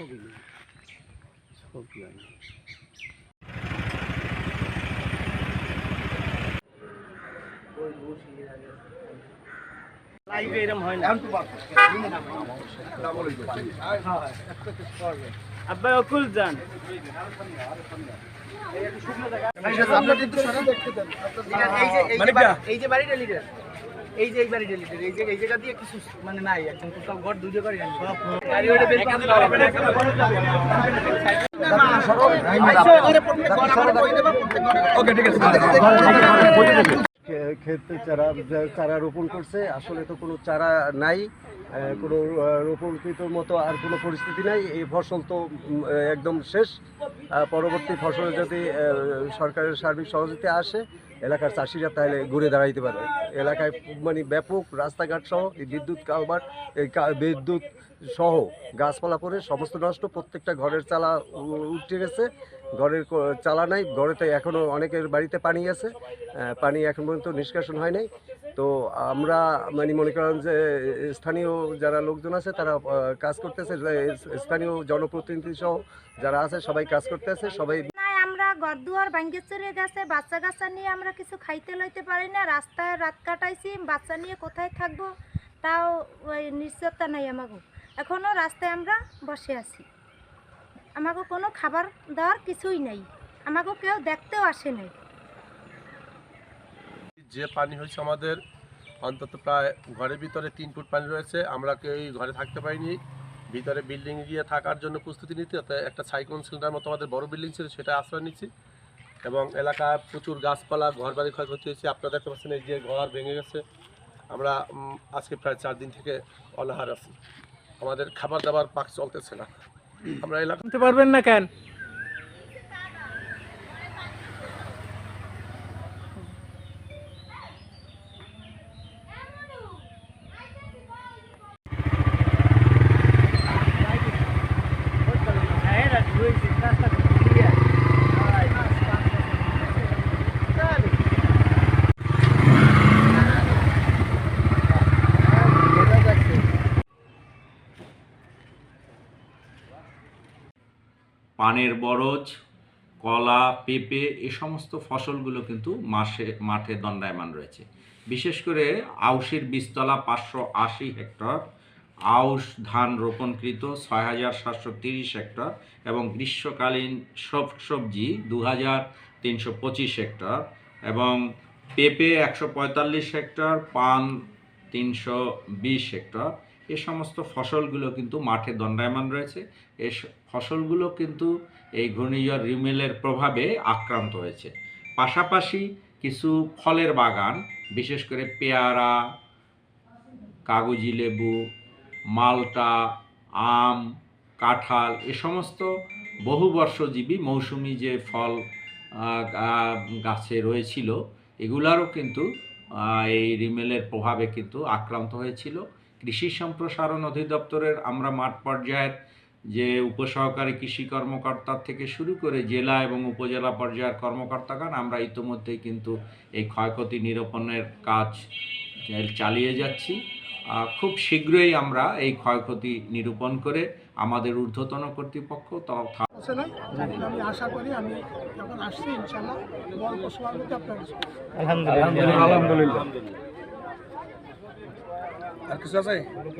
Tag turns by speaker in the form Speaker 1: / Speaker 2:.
Speaker 1: সবই নেই সবই হয়নি লাইভে এরম হয় না। আব্বা অকুল যান
Speaker 2: এই যে বাড়িটা। লিডার এই যে এই বাড়িটা লিডার এই যে এই জায়গা দিয়ে কিছু মানে নাই একদম টোটাল ঘর দুইটা করে জানি গাড়ি ওইটা বের করতে হবে। না
Speaker 1: খে- ক্ষেতে চারা চারা রোপণ করছে আসলে তো কোনো চারা নাই কোনো রোপণকৃত মতো আর কোনো পরিস্থিতি নাই এই ফসল তো একদম শেষ। পরবর্তী ফসলে যদি সরকারের সার্বিক সহযোগিতা আসে এলাকার চাষিরা তাহলে ঘুরে দাঁড়াইতে পারবে এলাকায় মানে ব্যাপক রাস্তাঘাট সহ এই বিদ্যুৎ কালবার এই বিদ্যুৎ সহ গাছপালা পরে সমস্ত নষ্ট, প্রত্যেকটা ঘরের চালা উঠে গেছে। ঘরের চালা নাই, ঘরেতে এখনও অনেকের বাড়িতে পানি আছে পানি এখন পর্যন্ত নিষ্কাশন হয় নাই। তো আমরা মানে মনে করেন যে, স্থানীয় যারা লোকজন আছে, তারা কাজ করতেছে স্থানীয় জনপ্রতিনিধি সহ যারা আছে, সবাই কাজ করতেছে, সবাই
Speaker 3: আমরা গরদুয়ার ভাঙ্গে চড়ে গেছে, বাচ্চা কাচ্চা নিয়ে আমরা কিছু খাইতে লইতে পারি না, রাস্তায় রাত কাটাইছি, বাচ্চা নিয়ে কোথায় থাকব? তাও ওই নিশ্চয়তা নাই আমাকে এখনও রাস্তায় আমরা বসে আছি। আমাকে কোনো খাবার দেওয়ার কিছুই নাই। আমাকে কেউ দেখতেও আসে নাই।
Speaker 4: যে পানি হয়েছে আমাদের, অন্তত প্রায় ঘরের ভিতরে তিন ফুট পানি রয়েছে, আমরা কেউই ঘরে থাকতে পারিনি। ভিতরে বিল্ডিং গিয়ে থাকার জন্য প্রস্তুতি নিতে একটা সাইক্লোন সিলিন্ডার মতো আমাদের বড় বিল্ডিং ছিল, সেটা আশ্রয় নিচ্ছি। এবং এলাকায় প্রচুর গাছপালা ঘর বাড়ি ক্ষয়ক্ষতি হয়েছে। আপনারা দেখতে পাচ্ছেন এই যে ঘর ভেঙে গেছে। আমরা আজকে প্রায় চার দিন থেকে অনাহার আছি। আমাদের খাবার দাবার পাক চলতেছে না। আমরা এলাকা
Speaker 2: পারবেন না কেন?
Speaker 5: পানের বরজ, কলা, পেঁপে এ সমস্ত ফসলগুলো কিন্তু মাসে, মাঠে দণ্ডায়মান রয়েছে। বিশেষ করে আউশের বীজতলা পাঁচশো আশি হেক্টর, আউশ ধান রোপণকৃত ছয় হাজার সাতশো তিরিশ হেক্টর এবং গ্রীষ্মকালীন সব, সবজি দু হাজার তিনশো পঁচিশ হেক্টর এবং পেঁপে একশো পঁয়তাল্লিশ হেক্টর, পান তিনশো বিশ হেক্টর এ সমস্ত ফসলগুলো কিন্তু মাঠে দণ্ডায়মান রয়েছে। স- ফসলগুলো কিন্তু এই ঘূর্ণিঝড় রিমেলের প্রভাবে আক্রান্ত হয়েছে। পাশাপাশি কিছু ফলের বাগান, বিশেষ করে পেয়ারা, কাগজি লেবু, মালটা, আম, কাঁঠাল, এ সমস্ত বহুবর্ষজীবী মৌসুমি যে ফল গাছে রয়েছিল, এগুলারও কিন্তু এই রিমেলের প্রভাবে কিন্তু আক্রান্ত হয়েছিল। কৃষি সম্প্রসারণ অধিদপ্তরের আমরা মাঠ পর্যায়ের যে উপসহকারী কৃষি কর্মকর্তা থেকে শুরু করে জেলা এবং উপজেলা পর্যায়ের কর্মকর্তাগণ আমরা ইতোমধ্যেই কিন্তু এই ক্ষয়ক্ষতি নিরূপণের কাজ চালিয়ে যাচ্ছি। খুব শীঘ্রই আমরা এই ক্ষয়ক্ষতি নিরূপণ করে আমাদের ঊর্ধ্বতন কর্তৃপক্ষ তথা
Speaker 6: আমি আশা করি আমি যখন আসছি ইনশাল্লাহ
Speaker 2: আলহামদুলিল্লাহ।
Speaker 4: আর কিছু আছে